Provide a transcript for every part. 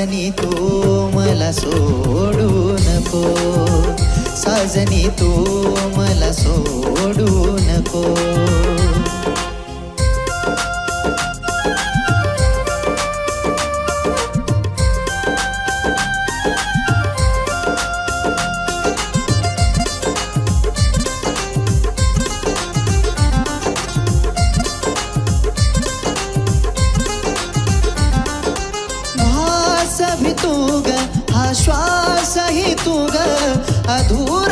साजनी तू मला सोडू नको. साजनी तू मला सोडू नको. अधुरा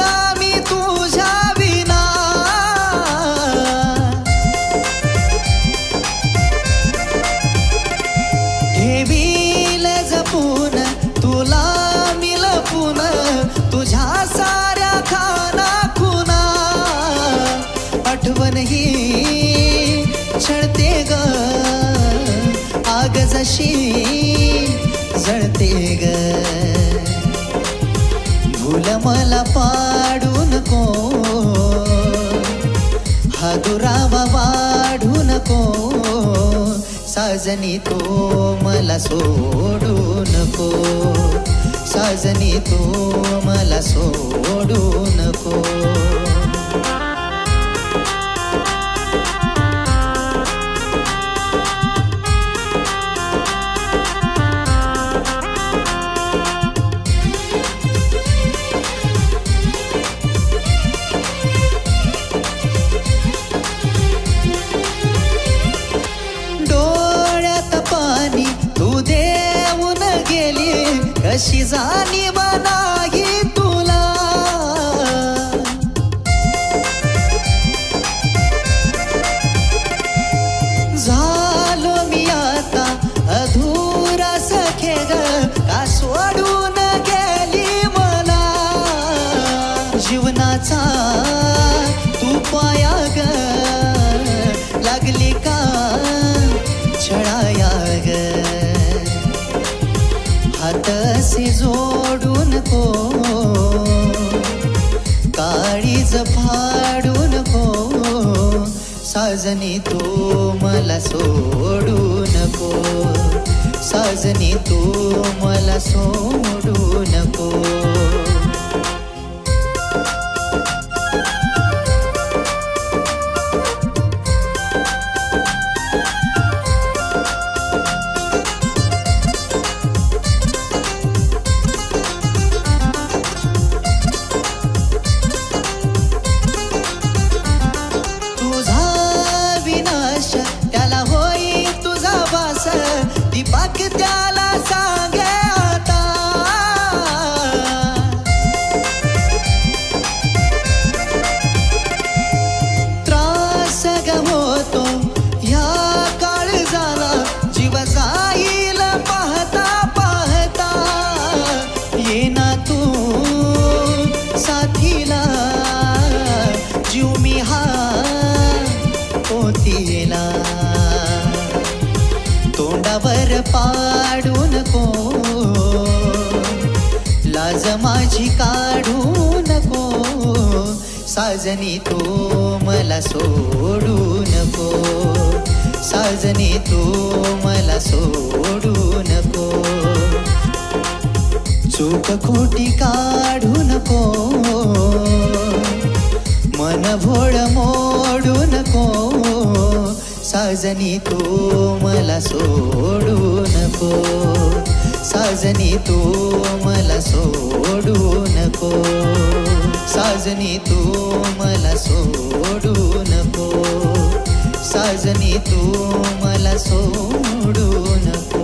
साजनी तो मला सोडू नको. साजनी तो मला सोडू नको. लागली का छळाया ग. हातसे जोडू नको काळीज फाडून नको साजनी तू मला सोडू नको साजनी तू मला सोडू साजनी तो मला सोडू नको. साजनी तो मला सोडू नको. चूक खोटी काढू नको. मन भोळ मोडू नको. साजनी तो मला सोडू नको. साजनी तू मला सोडू नको. साजनी तू मला सोडू नको. साजनी तू मला सोडू नको.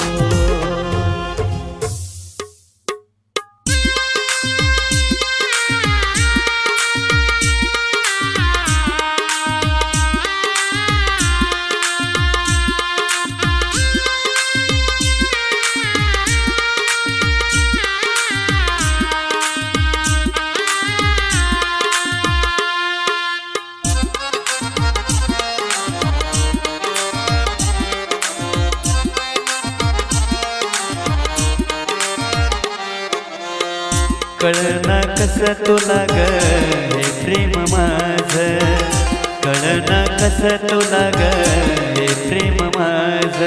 कळना कस तुला ग? हे प्रेम माझ. कळना कस तुला ग? हे प्रेम माझ.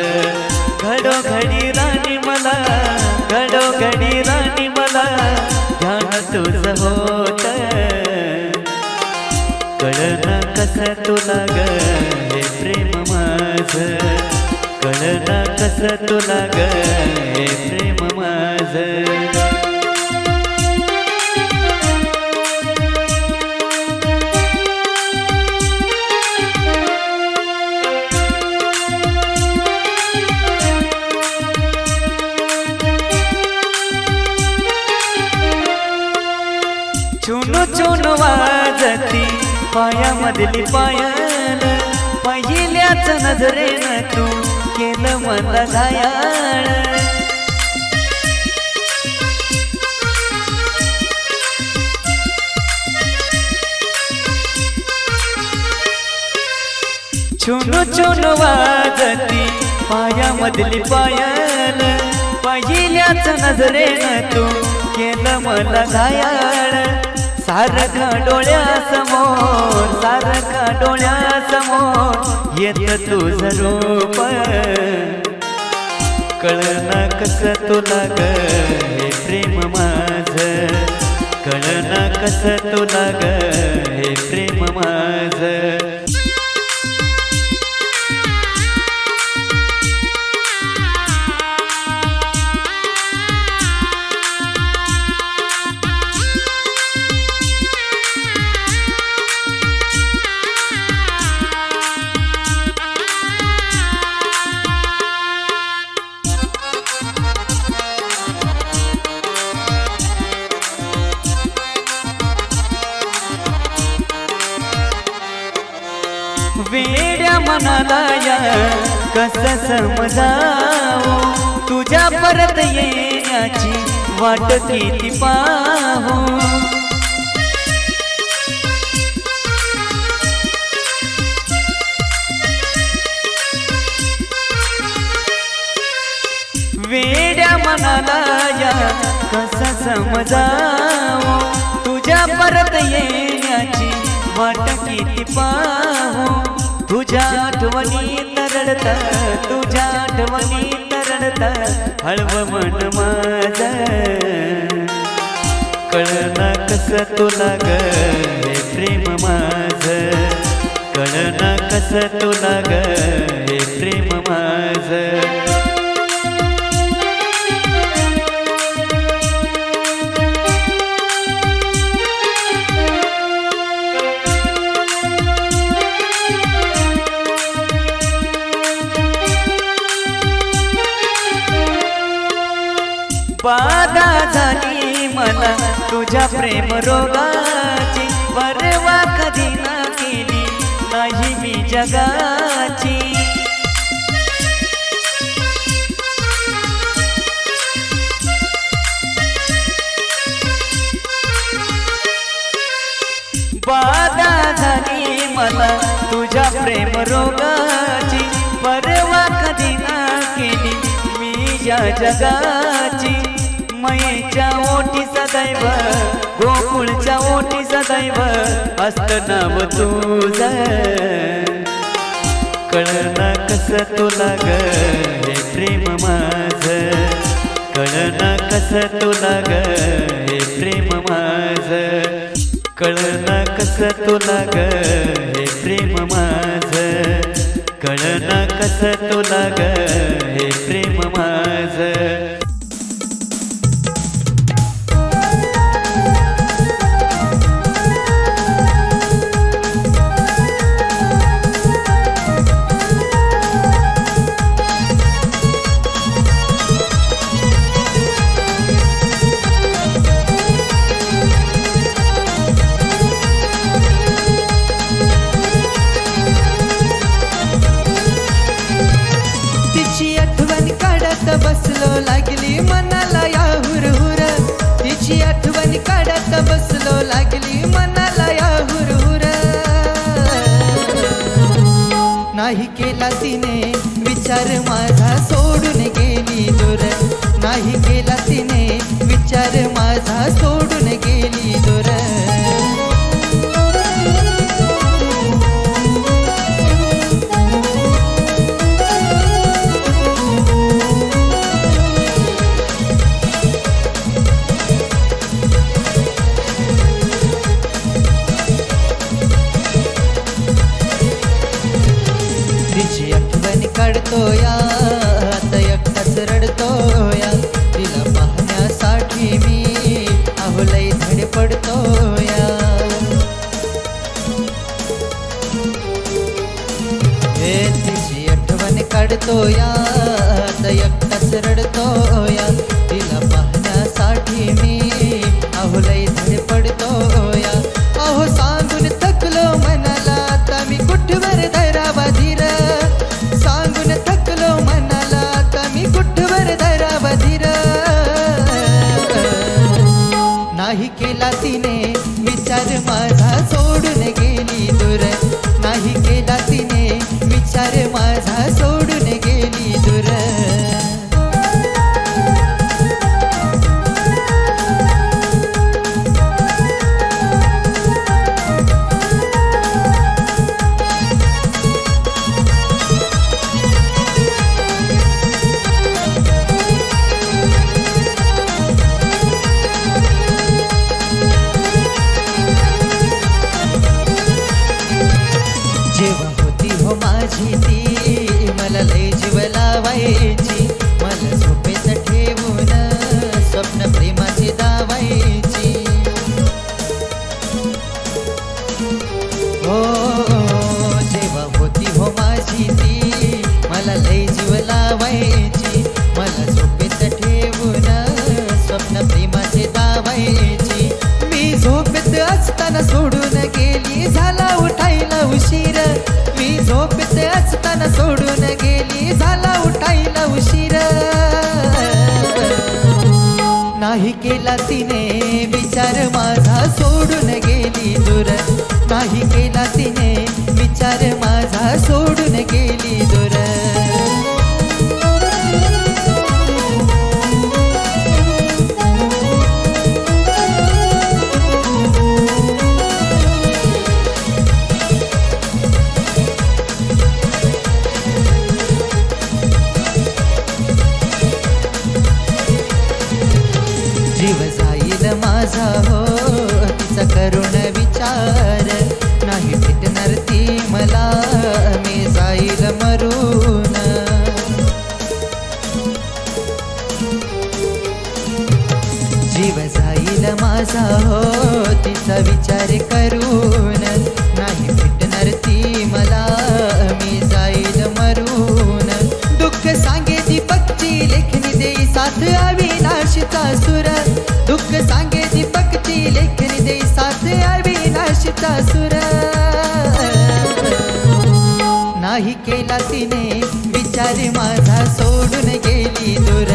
घडोघडी राणी मला घडोघडी राणी मला ध्यान तुझ होत. कळना कस तुला ग? हे प्रेम माझ. कळना कस तुला ग? हे प्रेम माझ. वाजती पायामधली पायल पहिल्याच नजरेनं तू केलं मला घायाळ. चुनू चुनू वाजती पायामधली पायल पहिल्याच नजरेनं तू केलं मला घायाळ. सारखं डोळ्यासमोर सारखं डोळ्यासमोर येत तुझं रूप. कळना कस तुला ग हे प्रेम माझ. कळना कस तुला ग हे प्रेम माझ. समजावो. तुझ्या परत येण्याची वाट किती पाहू. वेड्या मनाला या कसा समजावो. तुझ्या परत येण्याची वाट किती पाहू. तुझ्या आठवणी तरडत तुझ्या आठवणी तरडत हळव मन माझ. कळना कस तुला ग हे प्रेम माझ. कळना कस तुला ग हे प्रेम माझ. बाधा झाली मला तुझ्या प्रेम रोगाची परवा कधी ना केली. नाही मी जगाची. बाधा झाली मला तुझ्या प्रेम रोगाची परवा कधी ना केली. मी या जगाची. मयेच्या ओठी सदैव गोकुळच्या ओठी सदैव असत नाव तुझ. कळना कस तुला ग हे प्रेम माझ. कळना कस तुला ग हे प्रेम माझ. कळना कस तुला ग हे प्रेम माझ. कळना कस तुला ग हे प्रेम माझ. नाही केला तिने विचार माझा सोडून गेली दूर. नाही केला तिने विचार माझा सोडून गेली दूर. नाही केला तिने विचार माझा सोडून गेली दूर. नाही केला तिने विचार माझा सोडून गेली दूर. माझा हो सुर. नाही केला तिने विचार माझा सोडून गेली दूर.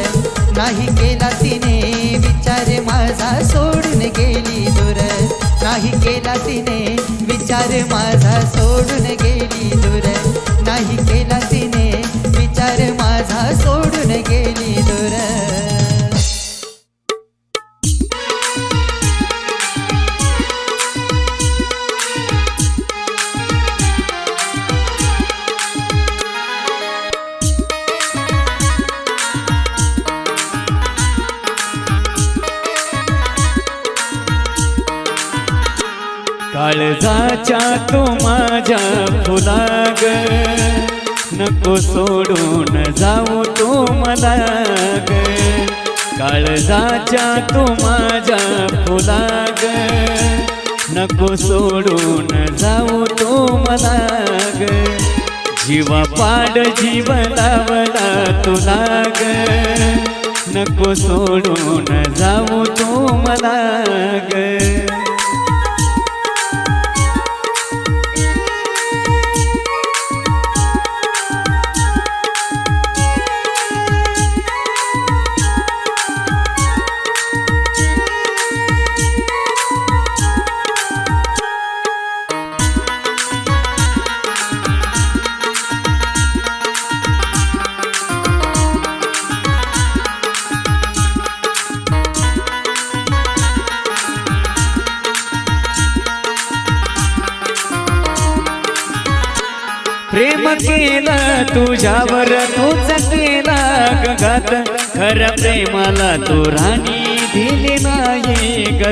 नाही केला तिने विचार माझा सोडून गेली दूर. नाही केला तिने विचार माझा सोडून गेली दूर. नको सोडून जाऊ तू मला काळजाच्या तू माझ्या फुलाग. नको सोडून जाऊ तू मला जीवा पाड जीव लावला तुला ग नको सोडून जाऊ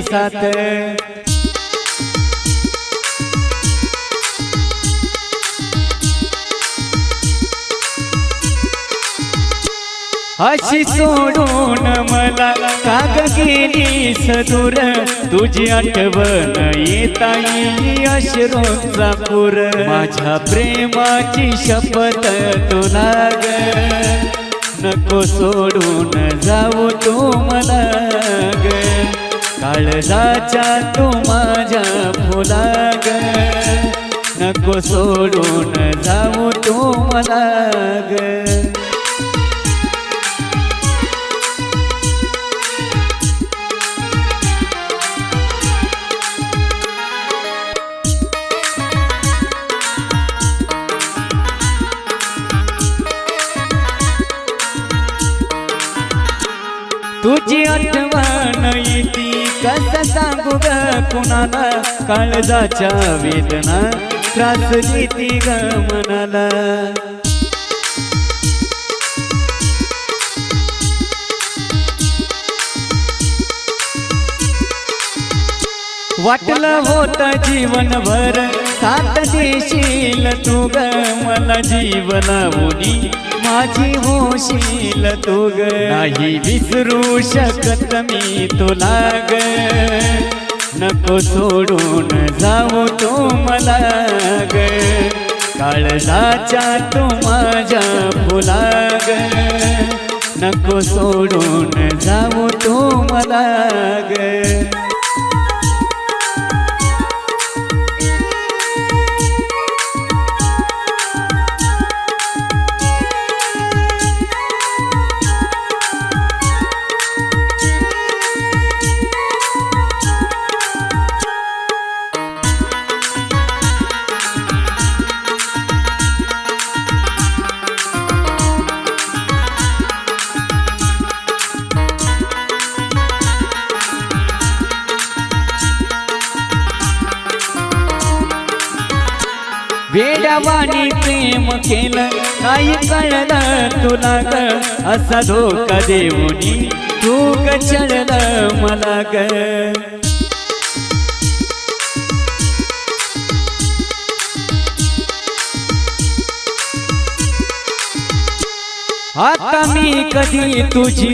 कसात अशी सोडून मला काग गेली सदूर तुझी आठवण येता येई अश्रूंचा पूर. माझ्या प्रेमाची शपथ तुला ग. नको सोडून जाऊ तू मला ग. काळजाच्या तू माझ्या फुला ग नको सोडून जाऊ तू मला ग तुझी आठवण येती कसं सांगू ग कुणाला? काळजाच्या वेदना त्रास देती ग मनाला. वाटलं होत जीवनभर सात देशील तू ग मला जीव लावणी माझी होशील तू ग. नाही विसरू शकत मी तुला ग. नको सोडून जाऊ तू मला ग. काळजाच्या तू माझ्या फुला ग. नको सोडून जाऊ तू मला ग. असा धोका देऊनी तू ग मला ग? आता मी कधी तुझी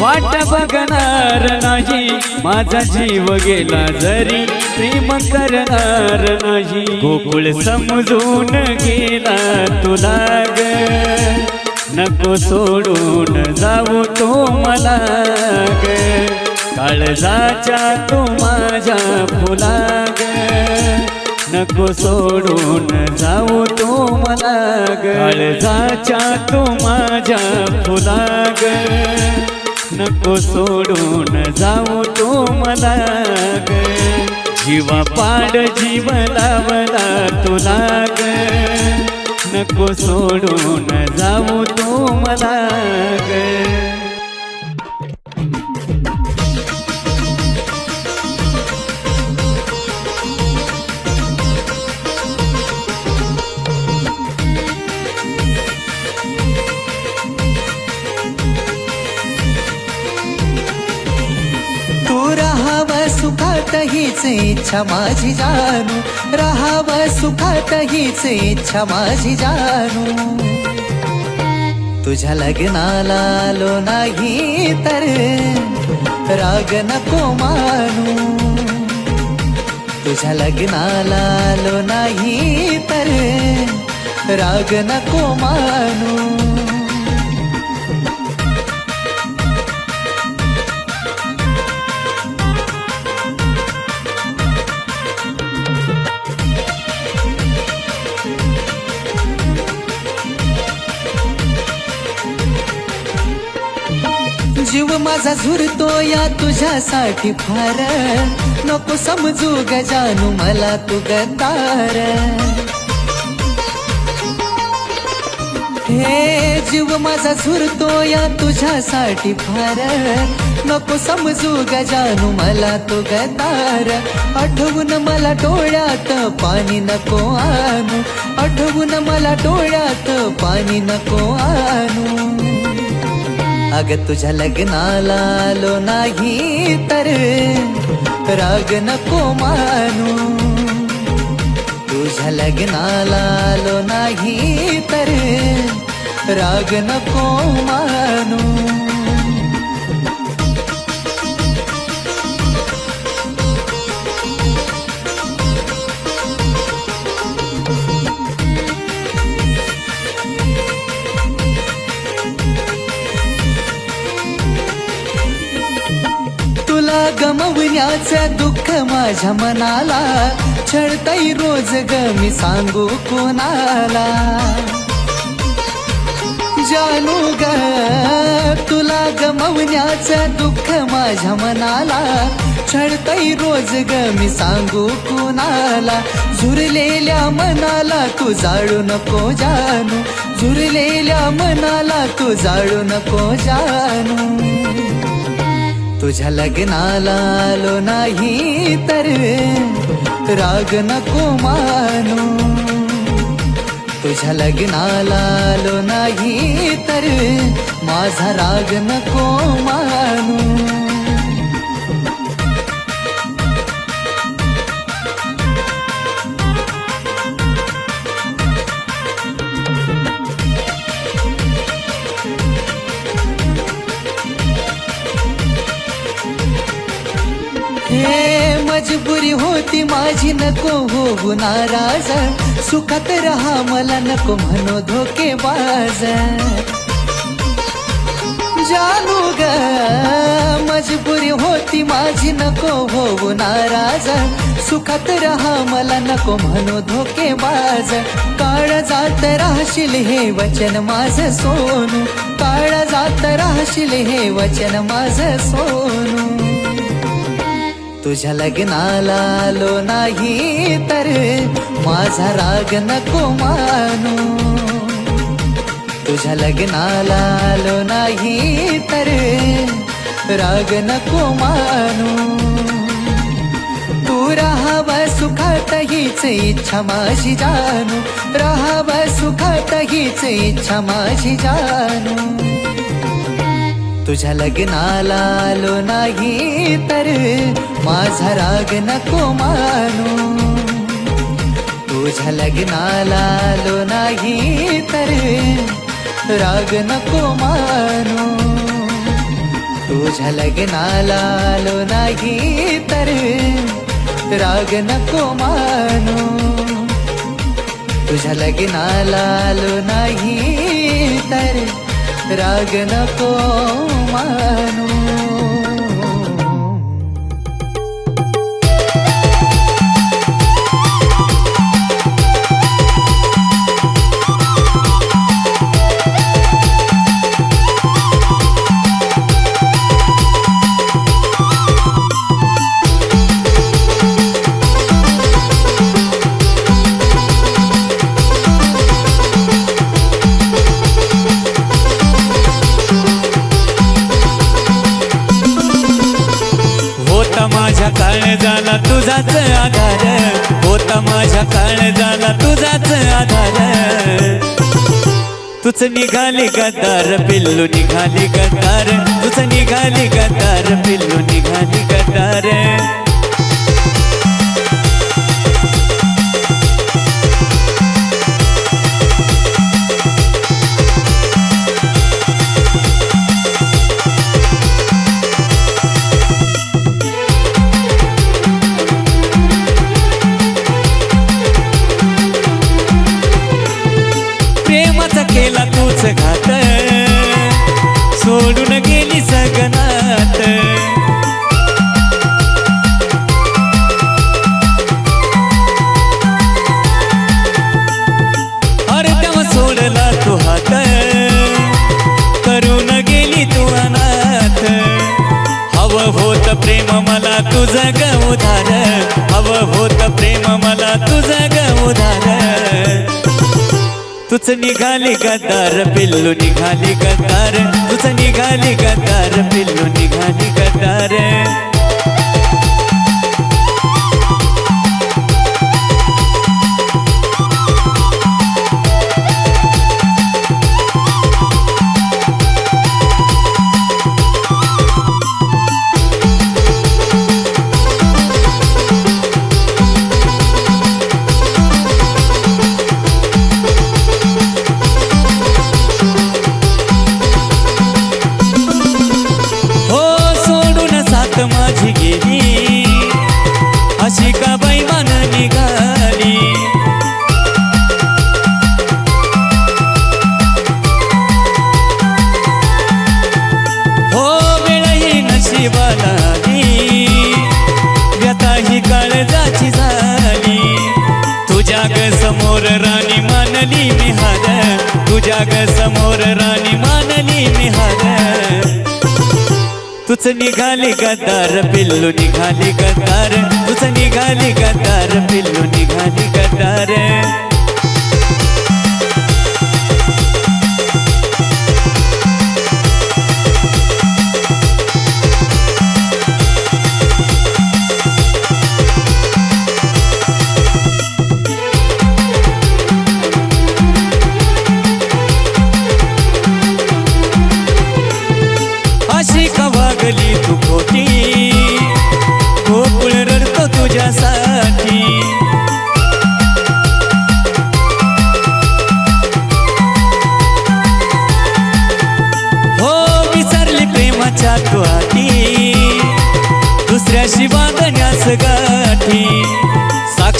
वाट बघणार नाही. माझा जीव गेला जरी प्रेम करणार नाही. गोकुळ समजून गेला तुला ग. नको सोडून जाऊ तो मला ग. काळजाच्या तू माझ्या फुला ग. नको सोडून जाऊ तू मला काळजाच्या तू माझ्या फुला ग. नको सोडून जाऊ तू मला ग. जीवा पाड जीव लावला तुला ग. नको सोडून जाऊ तू मला ग. हीच इच्छा माझी जानू. राहाव सुखात हीच इच्छा माझी जानू. तुझ्या लग्नाला आलो नाही तर राग नको मानू. तुझ्या लग्नाला आलो नाही तर राग नको मानू. जीव माझा झुरतो या तुझ्यासाठी फार. नको समजू गजानू जानू मला तू गद्दार. हे जीव माझा झुरतो या तुझ्यासाठी फार. नको समजू गजानू मला तू गदार आठवून मला डोळ्यात पाणी नको आणू. आठवून मला डोळ्यात पाणी नको आणू. अग तुझ्या लग्नाला आलो नाही तर राग नको मानू. तुझ्या लग्नाला आलो नाही तर राग नको मानू. गमवण्याचं दुःख माझ्या मनाला छळताई रोज ग मी सांगू कोणाला. जानू ग तुला गमवण्याचं दुःख माझ्या मनाला छळताई रोज ग मी सांगू कोणाला. झुरलेल्या मनाला तू जाळू नको जानू झुरलेल्या मनाला तू जाळू नको जानू. तुझ्या लग्नाला आलो नाही तर राग नको मानू. तुझ्या लग्नाला आलो नाही तर माझा राग नको मानू. मजबुरी होती माझी नको हो नाराज. सुखात रहा मला नको म्हणू धोकेबाज. जानू ग मजबुरी होती माझी नको हो नाराज. सुखात रहा मला नको म्हणू धोकेबाज. काळ जात राहशील हे वचन माझ सोनू. काळ जात राहशील हे वचन माझ सोनू. तुझ्या लग्नाला आलो नाही तर माझा राग नको मानू. तुझ्या लग्नाला आलो नाही तर राग नको मानू. तू राहाव सुखात हीच इच्छा माझी जानू राहाव सुखात हीच इच्छा माझी जानू तुझ्या लग्नाला आलो नाही तर माझा राग नको मानू. तुझ्या लग्नाला आलो नाही तर राग नको मानू. तुझ्या लग्नाला आलो नाही तर राग नको मानू. तुझ्या लग्नाला आलो नाही तर राग नको मानू होता तुझाच आधार. होता माझ्या काळजाला तुझाच आधार. तुझ निघाली गदार पिल्लू निघाली गदार तुझ निघाली गदार पिल्लू निघाली गदार निघाली गद्दार पिल्लू निघाली गद्दार तुझं निघाली गद्दार. मानली मी हार. तुझ्या ग समोर राणी मानली मी हार. तुझ निघाली गद्दार पिल्लू निघाली गद्दार. तुझ निघाली गद्दार पिल्लू निघाली गद्दार.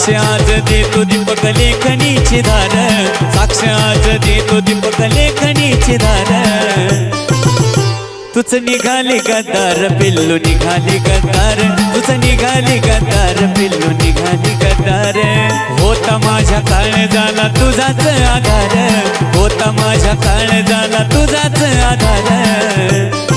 साक्ष आज देतो दीपक लेखनीची धार. साक्ष आज देतो दीपक लेखनीची धार. तुझ निघाले गद्दार पिल्लू निघाले गद्दार. तुझ निघाले गद्दार पिल्लू निघाले गद्दार. होता माझ्या काळ झाला तुझाच आधार. होता माझ्या काळ झाला तुझाच आधार.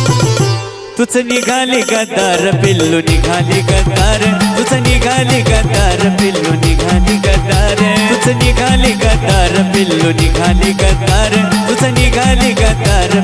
तुझ निघाली गदार पिल्लू निघाली गदार तुझ निघाली गदार पिल्लू निघाली गदार तुझ निघाली गदार पिल्लू निघाली गदार तुझ निघाली गदार